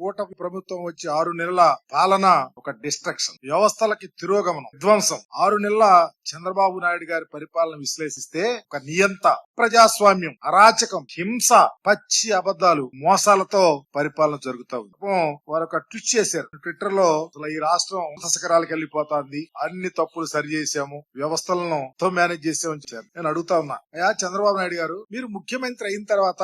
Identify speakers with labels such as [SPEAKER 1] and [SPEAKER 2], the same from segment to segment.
[SPEAKER 1] కూటమి ప్రభుత్వం వచ్చి ఆరు నెలల పాలన ఒక డిస్ట్రక్షన్ వ్యవస్థలకి తిరోగమనం విధ్వంసం. ఆరు నెలల చంద్రబాబు నాయుడు గారి పరిపాలన విశ్లేషిస్తే ఒక నియంత ప్రజాస్వామ్యం అరాచకం హింస పచ్చి అబద్ధాలు మోసాలతో పరిపాలన జరుగుతా ఉంది. వారు ఒక ట్విట్ చేశారు. ట్విట్టర్లో అసలు ఈ రాష్ట్రం శిఖరాలకు వెళ్ళిపోతుంది. అన్ని తప్పులు సరి చేసాము వ్యవస్థలను తో మేనేజ్ చేసామని చెప్పారు. నేను అడుగుతా ఉన్నా అయ్యా చంద్రబాబు నాయుడు గారు మీరు ముఖ్యమంత్రి అయిన తర్వాత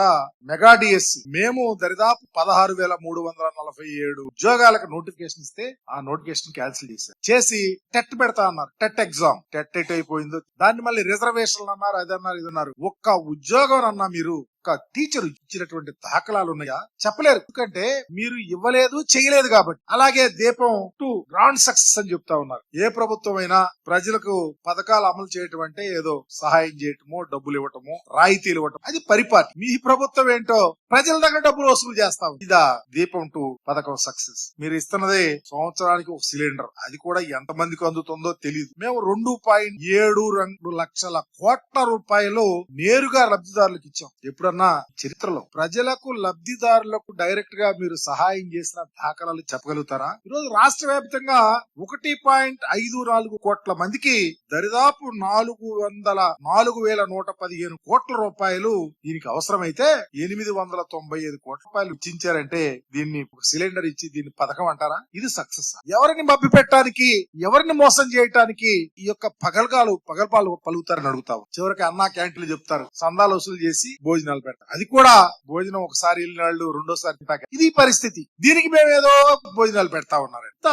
[SPEAKER 1] మెగా డిఎస్సి మేము దరిదాపు పదహారు వేల మూడు వందల నలభై ఏడు ఉద్యోగాలకు నోటిఫికేషన్ ఇస్తే ఆ నోటిఫికేషన్ క్యాన్సిల్ చేశారు. చేసి టెట్ పెడతా అన్నారు. TET exam. టెట్ ఎట్ అయిపోయిందో. దాన్ని మళ్ళీ రిజర్వేషన్లు అన్నారు అది అన్నారు ఇది అన్నారు ఒక్క ఉద్యోగం అన్నా మీరు ఒక టీచర్ ఇచ్చినటువంటి దాఖలాలు ఉన్నాయా? చెప్పలేరు. ఎందుకంటే మీరు ఇవ్వలేదు చేయలేదు కాబట్టి. అలాగే దీపం టు గ్రాండ్ సక్సెస్ అని చెప్తా ఉన్నారు. ఏ ప్రభుత్వం అయినా ప్రజలకు పథకాలు అమలు చేయటం అంటే ఏదో సహాయం చేయటమో డబ్బులు ఇవ్వటమో రాయితీలు ఇవ్వటం. అది పరిపాటి. మీ ప్రభుత్వం ఏంటో ప్రజల దగ్గర డబ్బులు వసూలు చేస్తాం. ఇదా దీపం టూ పథకం సక్సెస్. మీరు ఇస్తున్నదే సంవత్సరానికి ఒక సిలిండర్. అది కూడా ఎంత మందికి అందుతుందో తెలియదు మేము రెండు పాయింట్ ఏడు రెండు లక్షల కోట్ల రూపాయలు నేరుగా లబ్ధిదారులకు ఇచ్చాం. ఎప్పుడన్నా చరిత్రలో ప్రజలకు లబ్ధిదారులకు డైరెక్ట్గా మీరు సహాయం చేసిన దాఖలాలు చెప్పగలుగుతారా? ఈరోజు రాష్ట్ర వ్యాప్తంగా ఒకటి పాయింట్ ఐదు నాలుగు కోట్ల మందికి దరిదాపు నాలుగు వందల నాలుగు వేల నూట పదిహేను కోట్ల రూపాయలు దీనికి అవసరమైతే ఎనిమిది వందల తొంభై ఐదు కోట్ల రూపాయలు ఇచ్చించారంటే దీన్ని ఒక సిలిండర్ ఇచ్చి దీన్ని పథకం అంటారా? ఇది సక్సెస్ ఎవరిని మబ్బి పెట్టడానికి ఎవరిని మోసం చేయటానికి ఈ యొక్క పగలగాలు పగల్పాలు పలుకుతారని అడుగుతావు చివరికి అన్నా క్యాంటీన్లు చెప్తారు సందాలు వసూలు చేసి భోజనాలు పెడతారు. అది కూడా భోజనం ఒకసారి వెళ్ళిన వాళ్ళు రెండోసారి తింటాక. ఇది పరిస్థితి. దీనికి మేమేదో భోజనాలు పెడతా ఉన్నారు ఎంత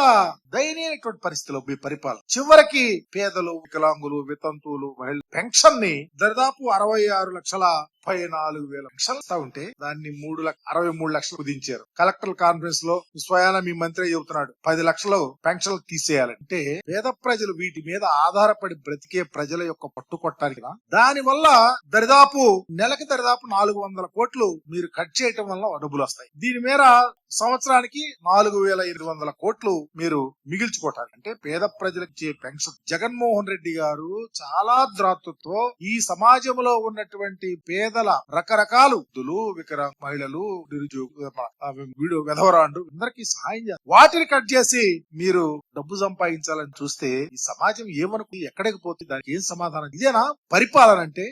[SPEAKER 1] దయనీయమైనటువంటి పరిస్థితిలో మీ పరిపాలన. చివరికి పేదలు వికలాంగులు వితంతువులు మహిళ పెన్షన్ని దరిదాపు అరవై ఆరు లక్షల ముప్పై నాలుగు వేల లక్షలు ఉంటే దాన్ని మూడు లక్ష అరవై మూడు లక్షలు కుదించారు. కలెక్టర్ కాన్ఫరెన్స్లో స్వయాన మీ మంత్రి చెబుతున్నాడు పది లక్షలు పెన్షన్లు తీసేయాలంటే పేద ప్రజలు వీటి మీద ఆధారపడి బ్రతికే ప్రజల యొక్క పట్టు కొట్టానికి దాని వల్ల దరిదాపు నెలకి దరిదాపు నాలుగు వందల కోట్లు మీరు కట్ చేయటం వల్ల డబ్బులు వస్తాయి. దీని మేర సంవత్సరానికి నాలుగు వేల ఎనిమిది వందల కోట్లు మీరు మిగిల్చుకోవటానికి అంటే పేద ప్రజలకు ఇచ్చే పెన్షన్. జగన్మోహన్ రెడ్డి గారు చాలా ద్రాతుతో ఈ సమాజంలో ఉన్నటువంటి పేదల రకరకాలు దులు వికర మహిళలు నిరుద్యోగ వీడు వెధవరాండు అందరికి సహాయం చేస్తారు వాటిని కట్ చేసి మీరు డబ్బు సంపాదించాలని చూస్తే ఈ సమాజం ఏమనుకు ఎక్కడికి పోతే దానికి ఏం సమాధానం? ఇదేనా? పరిపాలన అంటే